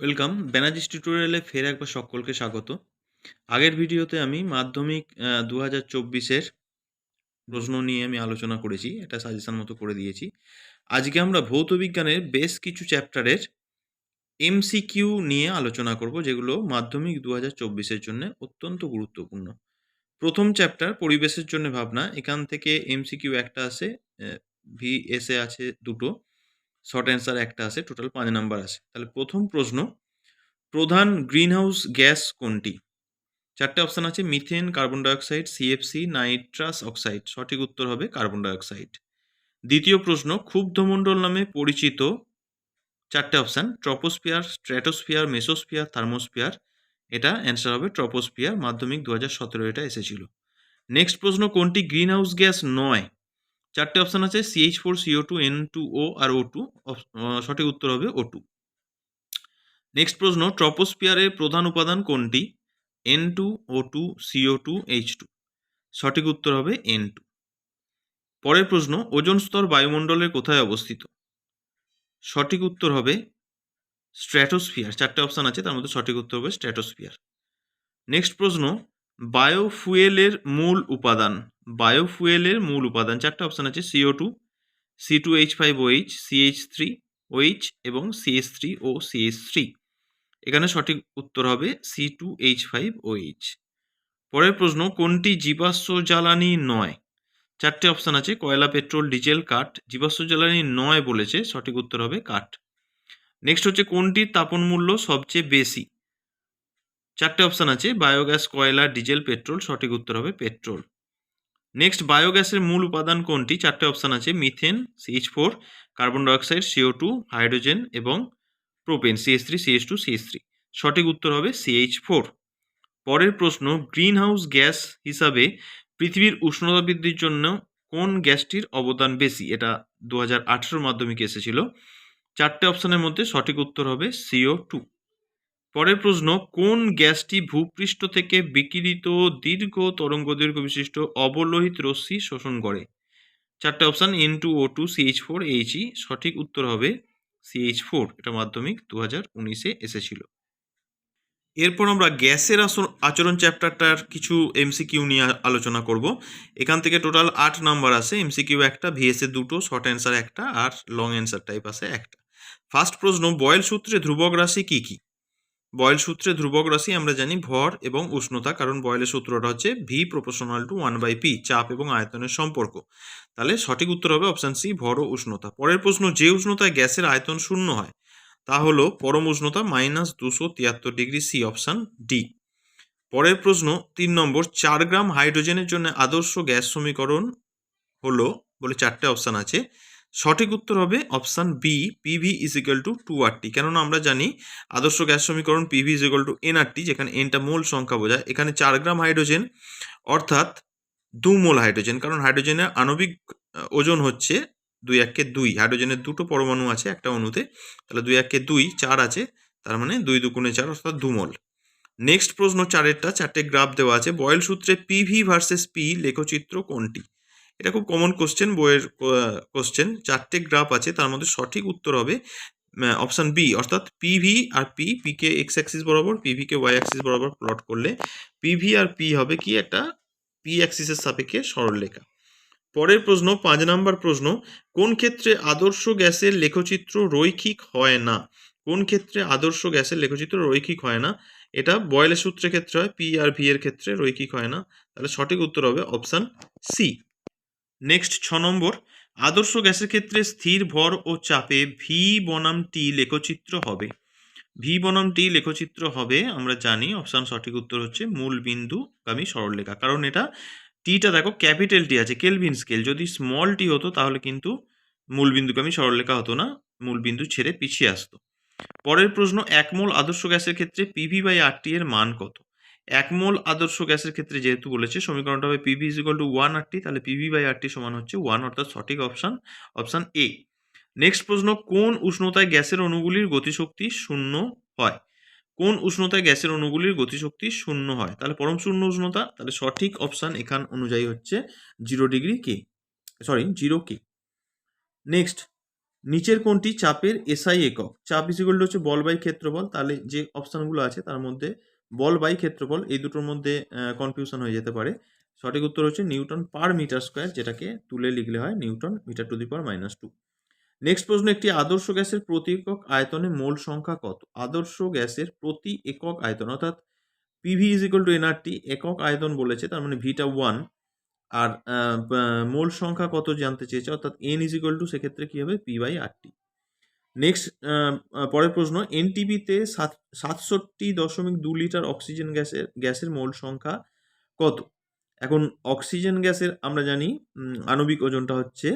Welcome ব্যানার্জিস টিউটোরিয়ালে ফের একবার সকলকে স্বাগত। আগের ভিডিওতে আমি মাধ্যমিক দু হাজার চব্বিশের প্রশ্ন নিয়ে আমি আলোচনা করেছি এটা সাজেশন মতো করে দিয়েছি। আজকে আমরা ভৌত বিজ্ঞানের বেশ কিছু চ্যাপ্টারের এমসিকিউ নিয়ে আলোচনা করব, যেগুলো মাধ্যমিক দু হাজার চব্বিশের জন্য অত্যন্ত গুরুত্বপূর্ণ। প্রথম চ্যাপ্টার পরিবেশের জন্য ভাবনা, এখান থেকে এমসিকিউ একটা আছে ভি এসে আছে দুটো। শর্ট অ্যান্সার একটা আছে টোটাল পাঁচ নাম্বার আছে। তাহলে প্রথম প্রশ্ন, প্রধান গ্রিনহাউস গ্যাস কোনটি? চারটে অপশান আছে methane carbon dioxide CFC nitrous oxide সঠিক উত্তর হবে কার্বন ডাইঅক্সাইড দ্বিতীয় প্রশ্ন ক্ষুব্ধমণ্ডল নামে পরিচিত চারটে option troposphere stratosphere mesosphere thermosphere এটা অ্যান্সার হবে ট্রপোস্ফিয়ার মাধ্যমিক দু হাজার সতেরো, এটা এসেছিল। নেক্সট প্রশ্ন, কোনটি গ্রিনহাউস গ্যাস নয়? চারটে অপশান আছে CH four CO two N two O আর ও টু সঠিক উত্তর হবে ও টু নেক্সট প্রশ্ন ট্রপোস্পিয়ারের প্রধান উপাদান কোনটি? N two O two CO two H two সঠিক উত্তর হবে এন টু পরের প্রশ্ন, ওজন স্তর বায়ুমণ্ডলের কোথায় অবস্থিত? সঠিক উত্তর হবে স্ট্র্যাটোস্ফিয়ার। চারটে অপশান আছে, তার মধ্যে সঠিক উত্তর হবে স্ট্র্যাটোস্ফিয়ার। নেক্সট প্রশ্ন, বায়োফুয়েলের মূল উপাদান বায়োফুয়েলের মূল উপাদান চারটে অপশান আছে CO two C two H five OH CH three OH এবং CH three O CH three এখানে সঠিক উত্তর হবে C two H five OH পরের প্রশ্ন, কোনটি জীবাশ্ম জ্বালানি নয়? চারটে অপশান আছে, কয়লা, পেট্রোল, ডিজেল, কাঠ। জীবাশ্ম জ্বালানি নয় বলেছে, সঠিক উত্তর হবে কাঠ। নেক্সট হচ্ছে কোনটির তাপন মূল্য সবচেয়ে বেশি? চারটে অপশান আছে, বায়োগ্যাস, কয়লা, ডিজেল, পেট্রোল, সঠিক উত্তর হবে পেট্রোল। নেক্সট বায়োগ্যাসের মূল উপাদান কোনটি? চারটে অপশান আছে methane CH four carbon dioxide CO two hydrogen এবং propane CH three CH two CH three সঠিক উত্তর হবে সিএইচ ফোর পরের প্রশ্ন গ্রিন হাউস গ্যাস হিসাবে পৃথিবীর উষ্ণতা বৃদ্ধির জন্য কোন গ্যাসটির অবদান বেশি? এটা দু হাজার আঠেরোর মাধ্যমিকে এসেছিল। চারটে অপশানের মধ্যে সঠিক উত্তর হবে সিও টু পরের প্রশ্ন, কোন গ্যাসটি ভূপৃষ্ঠ থেকে বিকিরিত দীর্ঘ তরঙ্গ দৈর্ঘ্য বিশিষ্ট অবলোহিত রশ্মি শোষণ করে? চারটে option N two O two CH four HE সঠিক উত্তর হবে সিএইচ ফোর এটা মাধ্যমিক দু হাজার উনিশে এসেছিল। এরপর আমরা গ্যাসের আচরণ চ্যাপ্টারটার কিছু এমসিকিউ নিয়ে আলোচনা করব। এখান থেকে টোটাল আট নাম্বার আছে এমসিকিউ একটা ভিএসএ দুটো শর্ট অ্যান্সার একটা, আর লং অ্যান্সার টাইপ আছে একটা। ফার্স্ট প্রশ্ন বয়েল সূত্রে ধ্রুবক রাশি কী কী? বয়েল সূত্রে ধ্রুবক রাশি আমরা জানি ভর এবং উষ্ণতা, কারণ বয়েলের সূত্রটা হচ্ছে V proportional to one by P চাপ এবং আয়তনের সম্পর্ক। তাহলে সঠিক উত্তর হবে অপশান সি ভর ও উষ্ণতা। পরের প্রশ্ন, যে উষ্ণতায় গ্যাসের আয়তন শূন্য হয়, তা হলো পরম উষ্ণতা মাইনাস দুশো তিয়াত্তর ডিগ্রি সি অপশান ডি পরের প্রশ্ন, তিন নম্বর, চার গ্রাম হাইড্রোজেনের জন্য আদর্শ গ্যাস সমীকরণ হলো বলে চারটে অপশান আছে। সঠিক উত্তর হবে option B PV is equal to two RT কেননা আমরা জানি আদর্শ গ্যাস সমীকরণ PV is equal to NRT যেখানে এনটা মোল সংখ্যা বোঝায়। এখানে চার গ্রাম হাইড্রোজেন, অর্থাৎ দু মোল হাইড্রোজেন, কারণ হাইড্রোজেনের আণবিক ওজন হচ্ছে দুই এককে দুই। হাইড্রোজেনের দুটো পরমাণু আছে একটা অণুতে, তাহলে দুই এককে দুই, চার আছে, তার মানে দুই দুগুণে চার, অর্থাৎ দুমল নেক্সট প্রশ্ন চারেরটা, চারটে গ্রাফ দেওয়া আছে। বয়েল সূত্রে পিভি ভার্সেস পি লেখচিত্র কোনটি? এটা খুব কমন কোশ্চেন বইয়ের কোশ্চেন চারটে গ্রাফ আছে, তার মধ্যে সঠিক উত্তর হবে অপশান বি অর্থাৎ পিভি আর পি পিকে এক্স অ্যাক্সিস বরাবর পিভিকে ওয়াই অ্যাক্সিস বরাবর প্লট করলে পিভি আর পি হবে কি একটা পি অ্যাক্সিসের সাপেক্ষে সরলরেখা পরের প্রশ্ন, পাঁচ নাম্বার প্রশ্ন, কোন ক্ষেত্রে আদর্শ গ্যাসের লেখচিত্র রৈখিক হয় না? কোন ক্ষেত্রে আদর্শ গ্যাসের লেখচিত্র রৈখিক হয় না? এটা বয়লের সূত্রের ক্ষেত্রে হয় পি আর ভি এর ক্ষেত্রে রৈখিক হয় না। তাহলে সঠিক উত্তর হবে অপশান সি নেক্সট ছ নম্বর, আদর্শ গ্যাসের ক্ষেত্রে স্থির ভর ও চাপে ভি বনাম টি লেখচিত্র হবে। ভি বনাম টি লেখচিত্র হবে, আমরা জানি, অপশান সঠিক উত্তর হচ্ছে মূল বিন্দু বিন্দুগামী সরলরেখা। কারণ এটা টিটা দেখো ক্যাপিটাল টি আছে, কেলভিন স্কেল। যদি স্মল টি হতো, তাহলে কিন্তু মূল বিন্দুগামী সরলরেখা হতো না, মূল বিন্দু ছেড়ে পিছিয়ে আসতো। পরের প্রশ্ন, একমূল আদর্শ গ্যাসের ক্ষেত্রে পিভি বাই আর টি এর মান কত? এক মোল আদর্শ গ্যাসের ক্ষেত্রে যেহেতু বলেছে, সমীকরণটা হবে PV is equal to one RT তাহলে পিভি বাই আরটি সমান হচ্ছে ওয়ান অর্থাৎ সঠিক অপশান অপশান এ নেক্সট প্রশ্ন, কোন উষ্ণতায় গ্যাসের অণুগুলির গতিশক্তি শূন্য হয়? কোন উষ্ণতায় গ্যাসের অণুগুলির গতিশক্তি শূন্য হয়? তাহলে পরম শূন্য উষ্ণতা, তাহলে সঠিক অপশান এখান অনুযায়ী হচ্ছে zero degree K sorry zero K next নিচের কোনটি চাপের এসআই একক? চাপ ইজিকল হচ্ছে বল বাই ক্ষেত্রফল, তাহলে যে অপশানগুলো আছে তার মধ্যে বল বাই ক্ষেত্রফল, এই দুটোর মধ্যে কনফিউশন হয়ে যেতে পারে। সঠিক উত্তর হচ্ছে নিউটন পার মিটার স্কোয়ার, যেটাকে তুলে লিখলে হয় newton metre to the power minus two. Next প্রশ্ন, একটি আদর্শ গ্যাসের প্রতি একক আয়তনে মোল সংখ্যা কত? আদর্শ গ্যাসের প্রতি একক আয়তন, অর্থাৎ PV is equal to NRT একক আয়তন বলেছে, তার মানে ভিটা ওয়ান। আর মোল সংখ্যা কত জানতে চেয়েছে, অর্থাৎ এন ইজ ইকুয়াল টু সেক্ষেত্রে কী হবে? পি বাই আরটি নেক্সট পরের প্রশ্ন এনটিপিতে সাত, সাতষট্টি দশমিক দু লিটার অক্সিজেন গ্যাসের গ্যাসের মোল সংখ্যা কত? এখন অক্সিজেন গ্যাসের আমরা জানি আণবিক ওজনটা হচ্ছে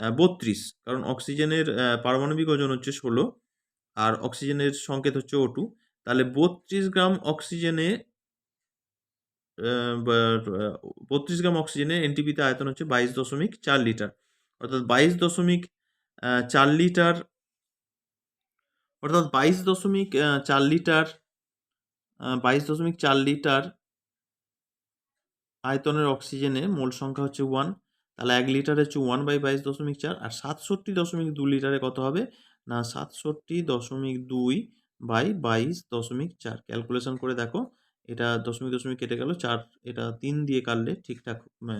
বত্রিশ। কারণ অক্সিজেনের পারমাণবিক ওজন হচ্ছে ষোলো, আর অক্সিজেনের সংকেত হচ্ছে ও টু তাহলে বত্রিশ গ্রাম অক্সিজেনে বত্রিশ গ্রাম অক্সিজেনে এনটিপিতে আয়তন হচ্ছে বাইশ দশমিক চার লিটার। অর্থাৎ বাইশ দশমিক চার লিটার অর্থাৎ বাইশ দশমিক চার লিটার বাইশ দশমিক চার লিটার আয়তনের অক্সিজেনে মোল সংখ্যা হচ্ছে ওয়ান তাহলে এক লিটার হচ্ছে ওয়ান বাই বাইশ দশমিক চার, আর সাতষট্টি দশমিক দু লিটারে কত হবে? না, সাতষট্টি দশমিক দুই বাই বাইশ দশমিক চার। ক্যালকুলেশন করে দেখো, এটা দশমিক দশমিক কেটে গেল, চার, এটা তিন দিয়ে কাটলে ঠিকঠাক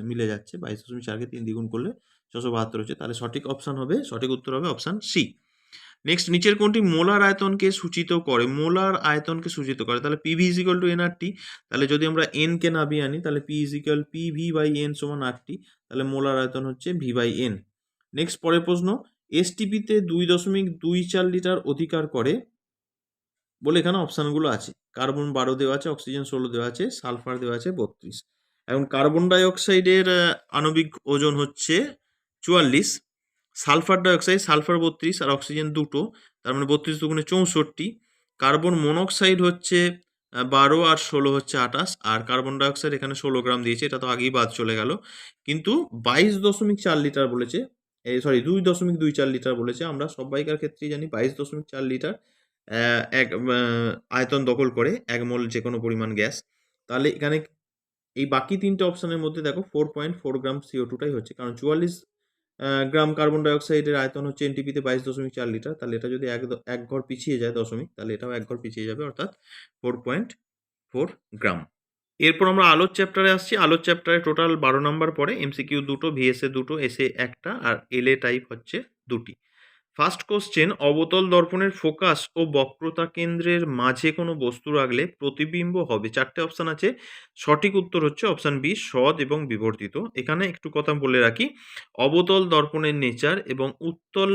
মিলে যাচ্ছে। বাইশ দশমিক চারকে তিন দ্বিগুণ করলে ছশো বাহাত্তর হচ্ছে। তাহলে সঠিক অপশান হবে, সঠিক উত্তর হবে অপশান সি নেক্সট নিচের কোনটি? মোলার আয়তনকে সূচিত করে, মোলার আয়তনকে সূচিত করে। তাহলে পিভি ইজিক্যাল টু এনআরটি তাহলে যদি আমরা এন এনকে নামিয়ে আনি, তাহলে P is equal P V by N সমান আরটি তাহলে মোলার আয়তন হচ্ছে ভি বাই এন নেক্সট পরের প্রশ্ন। এসটিপিতে দুই দশমিক দুই চার লিটার অধিকার করে বলে এখানে অপশানগুলো আছে। কার্বন বারো দেওয়া আছে, অক্সিজেন ষোলো দেওয়া আছে, সালফার দেওয়া আছে, বত্রিশ। এখন কার্বন ডাইঅক্সাইডের, আণবিক ওজন হচ্ছে চুয়াল্লিশ। সালফার ডাইঅক্সাইড, সালফার বত্রিশ আর অক্সিজেন দুটো, তার মানে বত্রিশ দুগুণে চৌষট্টি। কার্বন মনোক্সাইড হচ্ছে বারো আর ষোলো হচ্ছে আঠাশ, আর কার্বন ডাইঅক্সাইড এখানে ষোলো গ্রাম দিয়েছে, এটা তো আগেই বাদ চলে গেল। কিন্তু বাইশ দশমিক চার লিটার বলেছে এই সরি দুই দশমিক দুই চার লিটার বলেছে, আমরা সবাইকার ক্ষেত্রেই জানি বাইশ দশমিক চার লিটার এক আয়তন দখল করে এক মোল যে কোনো পরিমাণ গ্যাস। তাহলে এখানে এই বাকি তিনটে অপশানের মধ্যে দেখো four point four gram CO টুটাই হচ্ছে, কারণ চুয়াল্লিশ গ্রাম কার্বন ডাইঅক্সাইডের আয়তন হচ্ছে এনটিপিতে বাইশ দশমিক চার লিটার। তাহলে এটা যদি এক এক ঘর পিছিয়ে যায় দশমিক, তাহলে এটাও এক ঘর পিছিয়ে যাবে, অর্থাৎ ফোর পয়েন্ট ফোর গ্রাম। এরপর আমরা আলোর চ্যাপ্টারে আসছি। আলোর চ্যাপ্টারে টোটাল বারো নম্বর পরে এমসিকিউ দুটো ভিএসএ দুটো এসএ একটা, আর এলএ টাইপ হচ্ছে দুটি। ফার্স্ট কোশ্চেন অবতল দর্পণের ফোকাস ও বক্রতা কেন্দ্রের মাঝে কোনো বস্তু রাখলে প্রতিবিম্ব হবে? চারটে অপশান আছে। সঠিক উত্তর হচ্ছে অপশান বি সৎ এবং বিবর্তিত। এখানে একটু কথা বলে রাখি। অবতল দর্পণের নেচার এবং উত্তল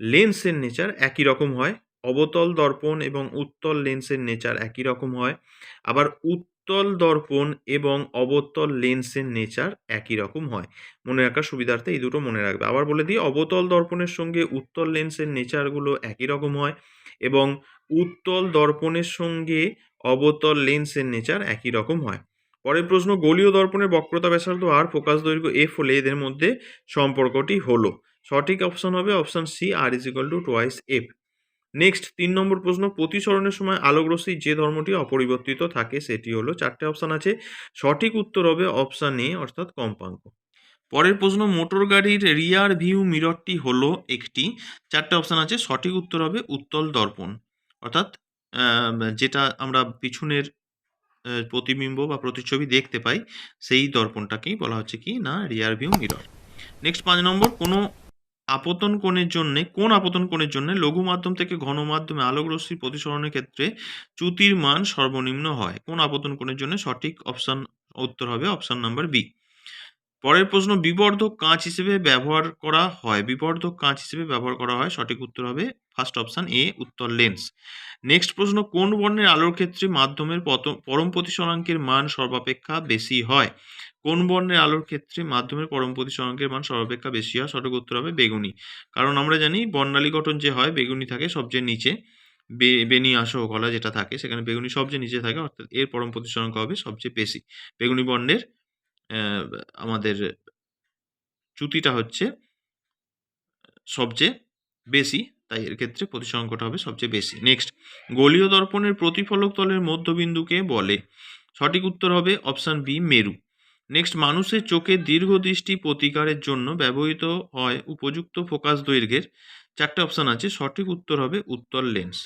লেন্সের নেচার একই রকম হয়। অবতল দর্পণ এবং উত্তল লেন্সের নেচার একই রকম হয়। আবার উত্তল দর্পণ এবং অবতল লেন্সের নেচার একই রকম হয়। মনে রাখার সুবিধার্থে এই দুটো মনে রাখবে। আবার বলে দিই, অবতল দর্পণের সঙ্গে উত্তল লেন্সের নেচারগুলো একই রকম হয় এবং উত্তল দর্পণের সঙ্গে অবতল লেন্সের নেচার একই রকম হয়। পরের প্রশ্ন, গোলীয় দর্পণের বক্রতা ব্যাসার্ধ আর ফোকাস দৈর্ঘ্য এফ হলে এদের মধ্যে সম্পর্কটি হলো। সঠিক অপশন হবে option C R is equal to twice F next তিন নম্বর প্রশ্ন, প্রতিসরণের সময় আলোকরশ্মির যে ধর্মটি অপরিবর্তিত থাকে, সেটি হলো চারটে অপশান আছে। সঠিক উত্তর হবে অপশন এ অর্থাৎ কম্পাঙ্ক। পরের প্রশ্ন, মোটর গাড়ির রিয়ার ভিউ মিররটি হলো একটি। চারটে অপশান আছে, সঠিক উত্তর হবে উত্তল দর্পণ। অর্থাৎ যেটা আমরা পিছনের প্রতিবিম্ব বা প্রতিচ্ছবি দেখতে পাই, সেই দর্পণটাকেই বলা হচ্ছে কি না রিয়ার ভিউ মিরর নেক্সট পাঁচ নম্বর, কোনো আপতন কোণের জন্য কোন আপতন কোণের জন্য লঘু মাধ্যম থেকে ঘন মাধ্যমে আলোক রশ্মি প্রতিসরণের ক্ষেত্রে চ্যুতির মান সর্বনিম্ন হয়। কোন আপতন কোণের জন্য সঠিক অপশন, উত্তর হবে অপশন নাম্বার বি। পরের প্রশ্ন বিবর্ধক কাঁচ হিসেবে ব্যবহার করা হয়। বিবর্ধক কাঁচ হিসেবে ব্যবহার করা হয়, সঠিক উত্তর হবে ফার্স্ট অপশন এ উত্তর লেন্স নেক্সট প্রশ্ন, কোন বর্ণের আলোর ক্ষেত্রে মাধ্যমের পরম প্রতিসরাঙ্কের মান সর্বাপেক্ষা বেশি হয়? কোন বর্ণের আলোর ক্ষেত্রে মাধ্যমের পরম প্রতিসরাঙ্কের মান সর্বাপেক্ষা বেশি হয়? সঠিক উত্তর হবে বেগুনি। কারণ আমরা জানি বর্ণালী গঠন যে হয়, বেগুনি থাকে সবচেয়ে নিচে। বেনি আসো গলা যেটা থাকে, সেখানে বেগুনি সবচেয়ে নিচে থাকে, অর্থাৎ এর পরম প্রতিসরাঙ্ক হবে সবচেয়ে বেশি। বেগুনি বর্ণের আমাদের চ্যুতিটা হচ্ছে সবচেয়ে বেশি, তাই এর ক্ষেত্রে প্রতিসরাঙ্কটা হবে সবচেয়ে বেশি। নেক্সট গোলীয় দর্পণের প্রতিফলক তলের মধ্যবিন্দুকে বলে। সঠিক উত্তর হবে অপশান বি, মেরু। নেক্সট মানুষের চোখের দীর্ঘদৃষ্টি প্রতিকারের জন্য ব্যবহৃত হয় উপযুক্ত ফোকাস দৈর্ঘ্যের। চারটে অপশান আছে, সঠিক উত্তর হবে উত্তর লেন্স।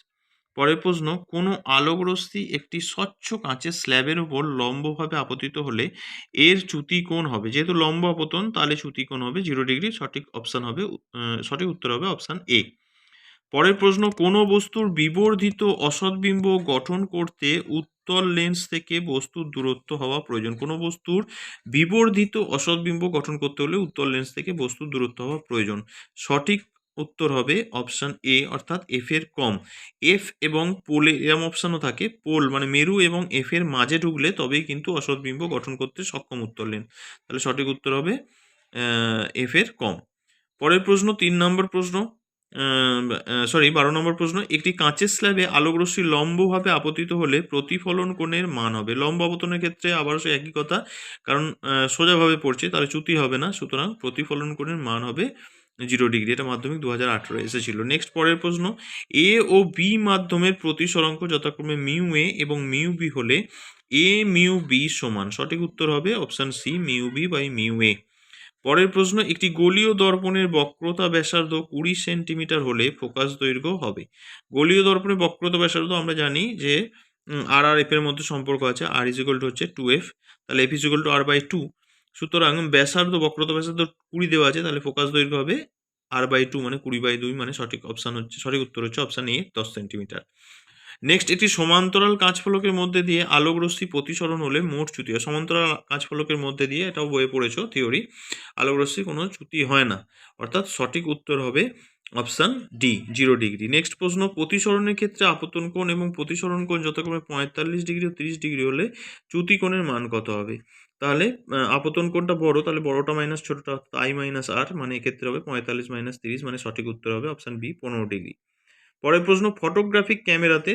পরের প্রশ্ন, কোনো আলোকরশ্মি একটি স্বচ্ছ কাঁচের স্ল্যাবের উপর লম্বভাবে আপতিত হলে এর চ্যুতি কোণ হবে? যেহেতু লম্ব আপতন, তাহলে চ্যুতি কোণ হবে জিরো ডিগ্রি সঠিক অপশান হবে সঠিক উত্তর হবে অপশান এ পরের প্রশ্ন, কোনো বস্তুর বিবর্ধিত অসৎবিম্ব গঠন করতে উত্তল লেন্স থেকে বস্তুর দূরত্ব হওয়া প্রয়োজন। কোনো বস্তুর বিবর্ধিত অসৎবিম্ব গঠন করতে হলে উত্তল লেন্স থেকে বস্তুর দূরত্ব হওয়া প্রয়োজন। সঠিক উত্তর হবে অপশান এ অর্থাৎ এফ এর কম। এফ এবং পোলে এরম অপশানও থাকে পোল মানে মেরু এবং এফ এর মাঝে ঢুকলে তবেই কিন্তু অসৎবিম্ব গঠন করতে সক্ষম উত্তর লেন্স তাহলে সঠিক উত্তর হবে এফ এর কম। পরের প্রশ্ন, তিন নম্বর প্রশ্ন। সরি বারো নম্বর প্রশ্ন, একটি কাঁচের স্ল্যাবে আলোকরশ্মি লম্বভাবে আপতিত হলে প্রতিফলন কোণের মান হবে। লম্ব আপতনের ক্ষেত্রে আবারও সে একই কথা, কারণ সোজাভাবে পড়ছে, তাহলে চ্যুতি হবে না, সুতরাং প্রতিফলন কোণের মান হবে জিরো ডিগ্রি এটা মাধ্যমিক দু হাজার আঠেরো এসেছিল। নেক্সট পরের প্রশ্ন এ ও বি মাধ্যমের প্রতিসরাঙ্ক যথাক্রমে মিউ এ এবং মিউ বি হলে এ মিউ বি সমান, সঠিক উত্তর হবে option C mu B by mu A পরের প্রশ্ন, একটি গোলীয় দর্পণের বক্রতা ব্যাসার্ধ কুড়ি সেন্টিমিটার হলে ফোকাস দৈর্ঘ্য হবে। গোলীয় দর্পণের বক্রতা ব্যাসার্ধ আমরা জানি যে আর আর এফ এর মধ্যে সম্পর্ক আছে আর ইজিকল টু হচ্ছে টু এফ তাহলে F is equal to R by two সুতরাং ব্যাসার্ধ, বক্রতা ব্যাসার্ধ কুড়ি দেওয়া আছে, তাহলে ফোকাস দৈর্ঘ্য হবে আর বাই টু মানে কুড়ি বাই দুই মানে সঠিক অপশান হচ্ছে, সঠিক উত্তর হচ্ছে অপশান এ দশ সেন্টিমিটার। নেক্সট একটি সমান্তরাল কাঁচফলকের মধ্যে দিয়ে আলোক রশ্মি প্রতিসরণ হলে মোট চ্যুতি হয়। সমান্তরাল কাঁচফলকের মধ্যে দিয়ে এটাও বয়ে পড়েছো থিওরি আলোক রশ্মি কোনো চ্যুতি হয় না। অর্থাৎ সঠিক উত্তর হবে option D zero degree next প্রশ্ন, প্রতিসরণের ক্ষেত্রে আপতন কোণ এবং প্রতিসরণ কোণ যথাক্রমে পঁয়তাল্লিশ ডিগ্রি ও তিরিশ ডিগ্রি হলে চ্যুতি কোণের মান কত হবে? তাহলে আপতন কোণটা বড়, তাহলে বড়টা মাইনাস ছোটটা আই মাইনাস আর মানে এক্ষেত্রে হবে পঁয়তাল্লিশ মাইনাস তিরিশ মানে সঠিক উত্তর হবে অপশান বি পনেরো ডিগ্রি। পরের প্রশ্ন ফটোগ্রাফিক ক্যামেরাতে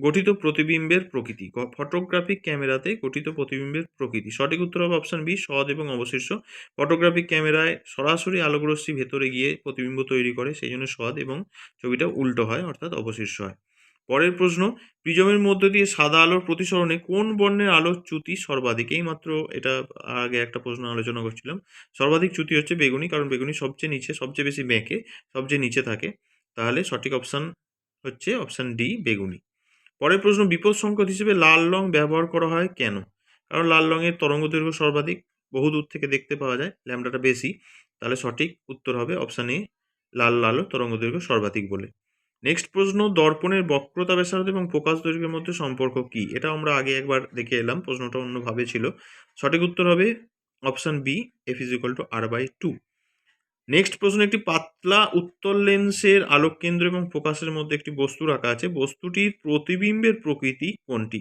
গঠিত প্রতিবিম্বের প্রকৃতি। ফটোগ্রাফিক ক্যামেরাতে গঠিত প্রতিবিম্বের প্রকৃতি। সঠিক উত্তর হবে অপশন বি সৎ এবং অবশিষ্ট। ফটোগ্রাফিক ক্যামেরায় সরাসরি আলোকরশ্মি ভেতরে গিয়ে প্রতিবিম্ব তৈরি করে, সেই জন্য সৎ এবং ছবিটা উল্টো হয়, অর্থাৎ অবশিষ্ট হয়। পরের প্রশ্ন, প্রিজমের মধ্য দিয়ে সাদা আলোর প্রতিসরণে কোন বর্ণের আলোর চ্যুতি সর্বাধিক? এই মাত্র এটা আগে একটা প্রশ্ন আলোচনা করছিলাম। সর্বাধিক চ্যুতি হচ্ছে বেগুনি, কারণ বেগুনি সবচেয়ে নিচে, সবচেয়ে বেশি বেঁকে সবচেয়ে নিচে থাকে। তাহলে সঠিক অপশান হচ্ছে অপশান ডি বেগুনি। পরের প্রশ্ন, বিপদ সংকেত হিসেবে লাল রং ব্যবহার করা হয় কেন? কারণ লাল রঙের তরঙ্গ দৈর্ঘ্য সর্বাধিক, বহু দূর থেকে দেখতে পাওয়া যায়, ল্যামডাটা বেশি। তাহলে সঠিক উত্তর হবে অপশান এ লাল লাল তরঙ্গ দৈর্ঘ্য সর্বাধিক বলে। নেক্সট প্রশ্ন, দর্পণের বক্রতা ব্যাসার্ধ এবং ফোকাস দৈর্ঘ্যের মধ্যে সম্পর্ক কি? এটা আমরা আগে একবার দেখে এলাম, প্রশ্নটা অন্যভাবে ছিল। সঠিক উত্তর হবে option B F is equal to R by two next প্রশ্ন, একটি পাতলা উত্তল লেন্সের আলোক কেন্দ্র এবং ফোকাসের মধ্যে একটি বস্তু রাখা আছে। বস্তুটির প্রতিবিম্বের প্রকৃতি কোনটি?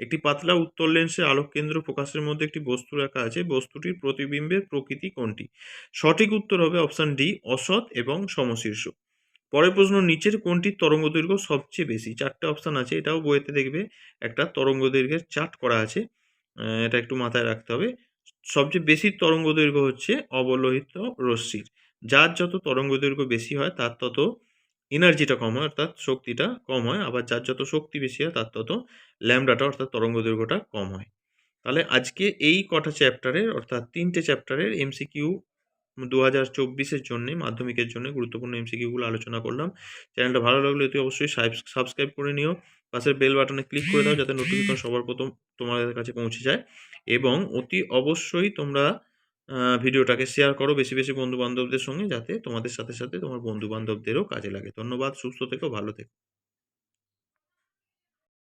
একটি পাতলা উত্তল লেন্সের আলোক কেন্দ্র ফোকাসের মধ্যে একটি বস্তু রাখা আছে। বস্তুটির প্রতিবিম্বের প্রকৃতি কোনটি? সঠিক উত্তর হবে অপশান ডি অসৎ এবং সমশীর্ষ। পরের প্রশ্ন, নিচের কোনটির তরঙ্গ দৈর্ঘ্য সবচেয়ে বেশি? চারটে অপশান আছে, এটাও বইতে দেখবে। একটা তরঙ্গ দৈর্ঘ্যের চার্ট করা আছে। এটা একটু মাথায় রাখতে হবে। সবচেয়ে বেশি তরঙ্গ দৈর্ঘ্য হচ্ছে অবলোহিত রশ্মির। যার যত তরঙ্গ দৈর্ঘ্য বেশি হয়, তার তত এনার্জিটা কম হয়, অর্থাৎ শক্তিটা কম হয়। আবার যার যত শক্তি বেশি হয়, তার তত ল্যামডাটা অর্থাৎ তরঙ্গ দৈর্ঘ্যটা কম হয়। তাহলে আজকে এই কটা চ্যাপ্টারের অর্থাৎ তিনটে চ্যাপ্টারের এমসিকিউ দু হাজার চব্বিশের জন্যে, মাধ্যমিকের জন্য গুরুত্বপূর্ণ এমসিকিউগুলো আলোচনা করলাম। চ্যানেলটা ভালো লাগলে অতি অবশ্যই সাবস্ক্রাইব করে নিও। পাশের বেল বাটনে ক্লিক করে দাও, যাতে নোটিফিকেশন সবার প্রথম তোমাদের কাছে পৌঁছে যায়। এবং অতি অবশ্যই তোমরা ভিডিওটাকে শেয়ার করো বেশি বেশি বন্ধু বান্ধবদের সঙ্গে যাতে তোমাদের সাথে সাথে তোমার বন্ধু বান্ধবদেরও কাজে লাগে। ধন্যবাদ, সুস্থ থেকো, ভালো থেকো।